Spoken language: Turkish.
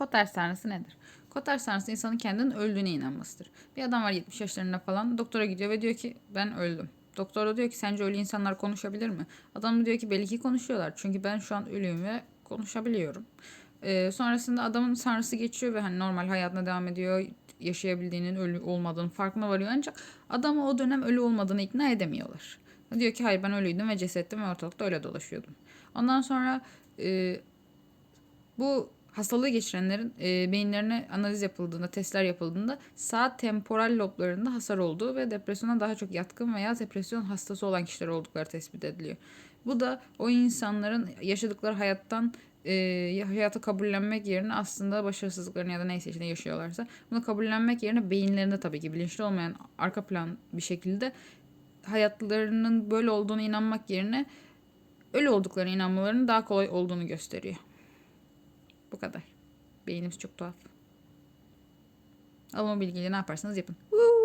Koter sarnısı nedir? Koter sarnısı insanın kendinin öldüğüne inanmasıdır. Bir adam var 70 yaşlarında falan doktora gidiyor ve diyor ki ben öldüm. Doktor da diyor ki sence ölü insanlar konuşabilir mi? Adam da diyor ki belli ki konuşuyorlar. Çünkü ben şu an ölüyüm ve konuşabiliyorum. Ee, sonrasında adamın sarnısı geçiyor ve hani normal hayatına devam ediyor. Yaşayabildiğinin ölü olmadığını farkına varıyor ancak adamı o dönem ölü olmadığını ikna edemiyorlar. Diyor ki hayır ben ölüydüm ve cesettim ve ortalıkta öyle dolaşıyordum. Ondan sonra e, bu hastalığı geçirenlerin e, beyinlerine analiz yapıldığında, testler yapıldığında sağ temporal loblarında hasar olduğu ve depresyona daha çok yatkın veya depresyon hastası olan kişiler oldukları tespit ediliyor. Bu da o insanların yaşadıkları hayattan e, hayatı kabullenmek yerine aslında başarısızlıklarını ya da neyse içinde yaşıyorlarsa bunu kabullenmek yerine beyinlerinde tabii ki bilinçli olmayan arka plan bir şekilde hayatlarının böyle olduğunu inanmak yerine ölü olduklarına inanmalarının daha kolay olduğunu gösteriyor. Bu kadar. Beynimiz çok tuhaf. O bilgiyle ne yaparsanız yapın. Woo!